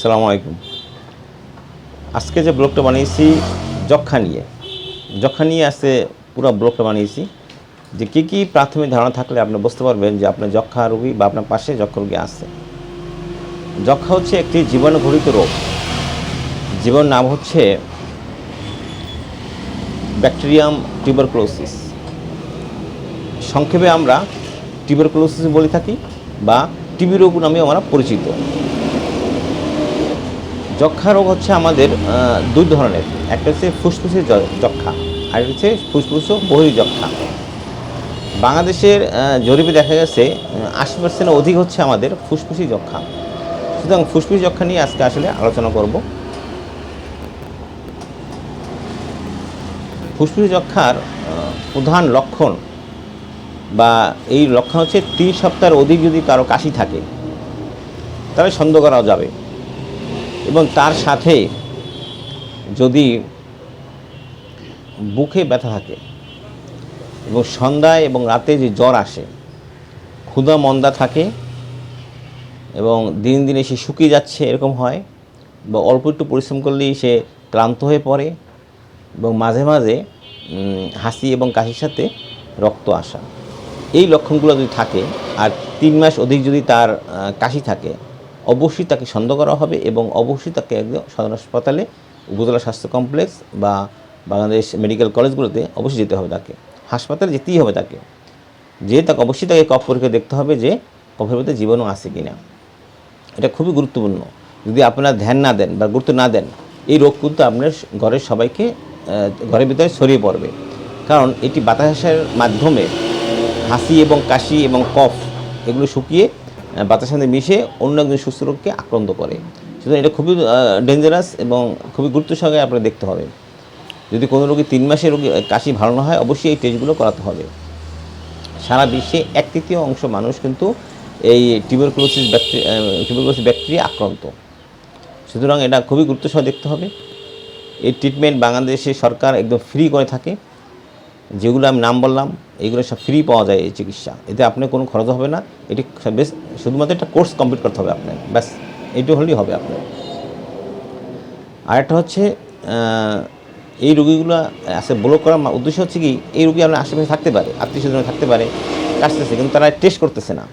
আসসালামু আলাইকুম। আজকে যে ব্লগটা বানিয়েছি, যক্ষা নিয়ে। যক্ষা নিয়ে আজকে পুরো ব্লগটা বানিয়েছি। যে কী কী প্রাথমিক ধারণা থাকলে আপনি বুঝতে পারবেন যে আপনার যক্ষা রোগী বা আপনার পাশে যক্ষা রোগী আছে। যক্ষা হচ্ছে একটি জীবাণুঘটিত রোগ। জীবন নাম হচ্ছে ব্যাকটেরিয়াম টিউবারক্লোসিস। সংক্ষেপে আমরা টিউবারক্লোসিস বলে থাকি বা টিবি রোগ নামেও আমরা পরিচিত। যক্ষা রোগ হচ্ছে আমাদের দুই ধরনের। একটা হচ্ছে ফুসফুসের যক্ষা আর হচ্ছে ফুসফুস ও বহির যক্ষা বাংলাদেশের জরিপে দেখা গেছে আশি পার্সেন্ট অধিক হচ্ছে আমাদের ফুসফুসি যক্ষা সুতরাং ফুসফুসি যক্ষা নিয়ে আজকে আসলে আলোচনা করব। ফুসফুসি যক্ষার প্রধান লক্ষণ বা এই লক্ষণ হচ্ছে তিন সপ্তাহের অধিক যদি কারও কাশি থাকে, তাহলে সন্দেহ করা যাবে। এবং তার সাথে যদি বুকে ব্যথা থাকে এবং সন্ধ্যায় এবং রাতে যে জ্বর আসে, ক্ষুধা মন্দা থাকে এবং দিন দিনে সে শুকিয়ে যাচ্ছে এরকম হয় বা অল্প একটু পরিশ্রম করলেই সে ক্লান্ত হয়ে পড়ে এবং মাঝে মাঝে হাসি এবং কাশির সাথে রক্ত আসা। এই লক্ষণগুলো যদি থাকে, আর তিন মাস অধিক যদি তার কাশি থাকে অবশ্যই তাকে সন্দেহ করা হবে এবং অবশ্যই তাকে একদম সদর হাসপাতালে, উপজেলা স্বাস্থ্য কমপ্লেক্স বা বাংলাদেশ মেডিকেল কলেজগুলোতে অবশ্যই যেতে হবে তাকে। হাসপাতালে যেতেই হবে তাকে। যে তাকে অবশ্যই তাকে কফ পরীক্ষা দেখতে হবে যে কফের মধ্যে জীবাণু আছে কিনা। এটা খুবই গুরুত্বপূর্ণ। যদি আপনারা ধ্যান না দেন বা গুরুত্ব না দেন, এই রোগ কিন্তু আপনার ঘরের সবাইকে ঘরের ভিতরে ছড়িয়ে পড়বে। কারণ এটি বাতাসের মাধ্যমে হাসি এবং কাশি এবং কফ এগুলো শুকিয়ে বাতাসের সাথে মিশে অন্য একজন সুস্থ রোগকে আক্রান্ত করে। সুতরাং এটা খুবই ডেঞ্জারাস এবং খুবই গুরুত্ব সহকারে আপনার দেখতে হবে। যদি কোনো রোগী তিন মাসে রোগী কাশি ভালো না হয়, অবশ্যই এই টেস্টগুলো করাতে হবে। সারা বিশ্বে এক তৃতীয় অংশ মানুষ কিন্তু এই টিউবারকুলোসিস ব্যাকটেরিয়া টিউবারকুলোসিস ব্যাকটেরিয়া আক্রান্ত। সুতরাং এটা খুবই গুরুত্ব সহ দেখতে হবে। এই ট্রিটমেন্ট বাংলাদেশে সরকার একদম ফ্রি করে থাকে। যেগুলো আমি নাম বললাম এইগুলো সব ফ্রি পাওয়া যায় এই চিকিৎসা। এতে আপনার কোনো খরচ হবে না। এটি বেশ, শুধুমাত্র একটা কোর্স কমপ্লিট করতে হবে আপনার ব্যাস এইটু হলেই হবে আপনার। আরেকটা হচ্ছে এই রুগীগুলো আসলে ব্লক করার উদ্দেশ্য হচ্ছে কি, এই রুগী আপনার আশেপাশে থাকতে পারে, আত্মীয় স্বজন থাকতে পারে কাশতেছে কিন্তু তারা টেস্ট করতেছে না।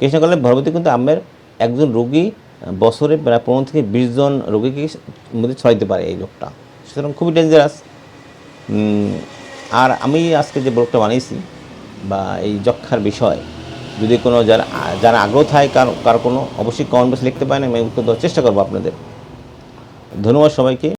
না করলে পরবর্তী কিন্তু আমার একজন রোগী বছরে প্রায় পনেরো থেকে বিশ জন রোগীকে মধ্যে ছড়াইতে পারে এই রোগটা। সুতরাং খুবই ডেঞ্জারাস আর আমি আজকে যে ব্লগটা বানিয়েছি বা এই যক্ষার বিষয়, যদি কোনো যার যারা আগ্রহ থাকে কার কার কোনো, অবশ্যই কমেন্ট বক্সে লিখতে পারেন, আমি উত্তর দেওয়ার চেষ্টা করব আপনাদের। ধন্যবাদ সবাইকে।